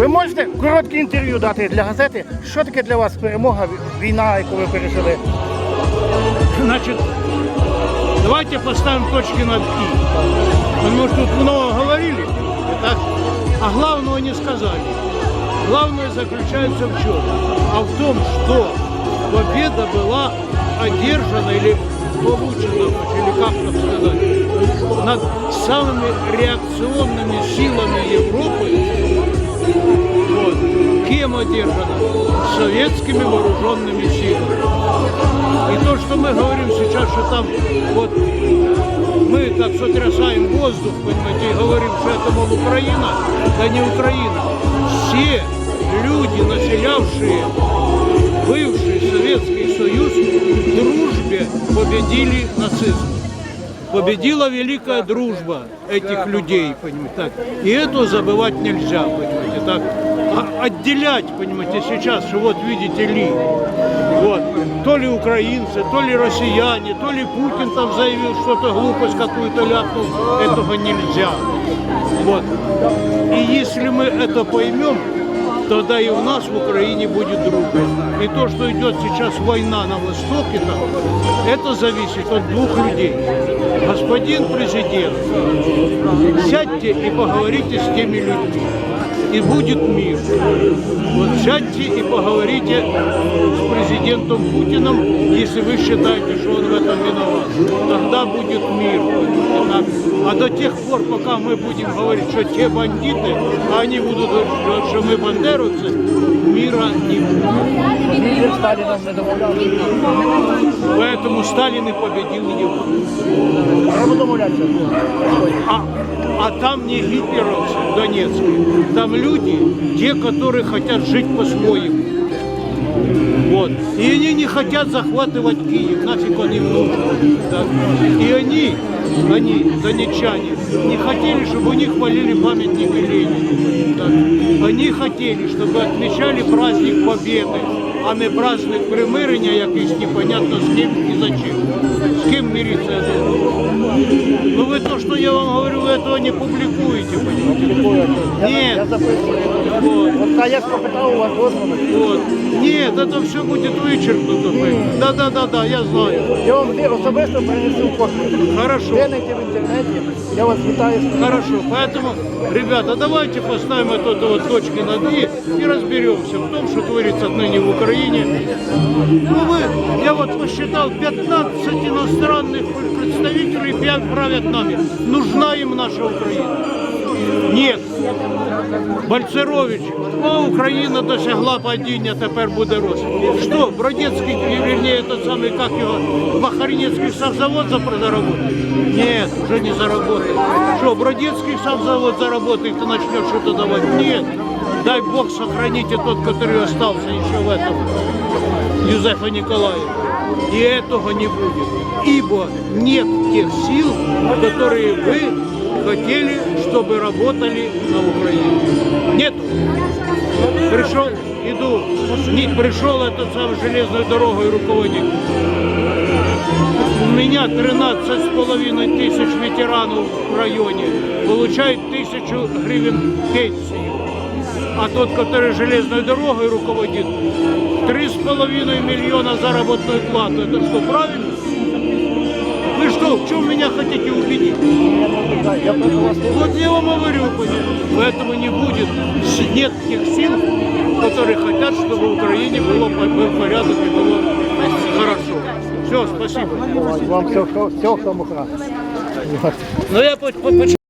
Ви можете коротке інтерв'ю дати для газети? Що таке для вас перемога, війна, яку ви пережили? Значит, давайте поставим точки над «и». Потому что тут много говорили, так, а главного не сказали. Главное заключается в чем? А в том, что победа была одержана или получена, или как там сказать, над самыми реакционными силами Европы. Вот. Кем одержана? Советскими вооруженными силами. И то, что мы говорим сейчас, что там вот мы так сотрясаем воздух, понимаете, и говорим, что это, мол, Украина, да не Украина. Все люди, населявшие бывший Советский Союз, в дружбе победили нацизм. Победила великая дружба этих людей, понимаете, так. И это забывать нельзя, понимаете, А отделять, понимаете, сейчас, что вот видите ли, вот, то ли украинцы, то ли россияне, то ли Путин там заявил что-то глупость какую-то ляпнул, этого нельзя. Вот. И если мы это поймем, тогда и у нас в Украине будет дружба. И то, что идет сейчас война на Востоке, там, это зависит от двух людей. Господин президент, сядьте и поговорите с теми людьми. И будет мир. Вот сядьте и поговорите с президентом Путиным, если вы считаете, что он в этом виноват. Тогда будет мир. А до тех пор, пока мы будем говорить, что те бандиты, а они будут говорить, что мы бандеровцы, мира не будет. Поэтому Сталин и победил его. Домовлятися. А, а там не гитлеровцы в Донецке, там люди, те, которые хотят жить по-своему. Вот. И они не хотят захватывать Киев, нафиг он им нужен. Да. И они, они, донечане, не хотели, чтобы у них полили памятники Ленину. Да. Они хотели, чтобы отмечали праздник Победы, а не праздник примирення якийсь непонятно з ким і зачем. З ким мириться. Ну вы то, что я вам говорю, этого не публикуете, понимаете? Я, Ні. я записую. Вот. От, а я ж попитав у вас дозволу. Вот. Нет, это все будет вычеркнуто. Да, да, да, да, я знаю. Я вам особисто принесу копію. Хорошо. Гляньте в інтернеті. Я вас вітаю з Хорошо, поэтому, ребята, давайте поставим вот это вот точки над «и» и разберемся в том, что творится отныне в Украине. Ну вы, я вот посчитал, 15 иностранных представителей пя- правят нами. Нужна им наша Украина? Нет. Бальцерович, о, Україна досягла падіння, тепер буде рост. Що, Бродецький, вернее, этот самый, как его, Махаринецкий сахзавод запро- заработает? Нет, уже не заработает. Что, Бродецкий сахзавод заработает начнет что-то давать? Нет. Дай Бог сохраните тот, который остался еще в этом, Юзефа Николаева. И этого не будет. Ибо нет тех сил, которые вы хотели, чтобы работали на Украине. Нет. Пришел, иду, не, пришел этот самый железной дорогой руководитель. У меня 13 с половиной тысяч ветеранов в районе. Получает тысячу гривен пенсию. А тот, который железной дорогой руководит, три с половиной миллиона заработную плату. Это что, правильно? Вы что, в чем меня хотите убедить? Вот я вам говорю, поэтому не будет, нет тех сил, которые хотят, чтобы в Украине было, был порядок и было хорошо. Все, спасибо. вам всього, всього самого кращого. Ну я по- по-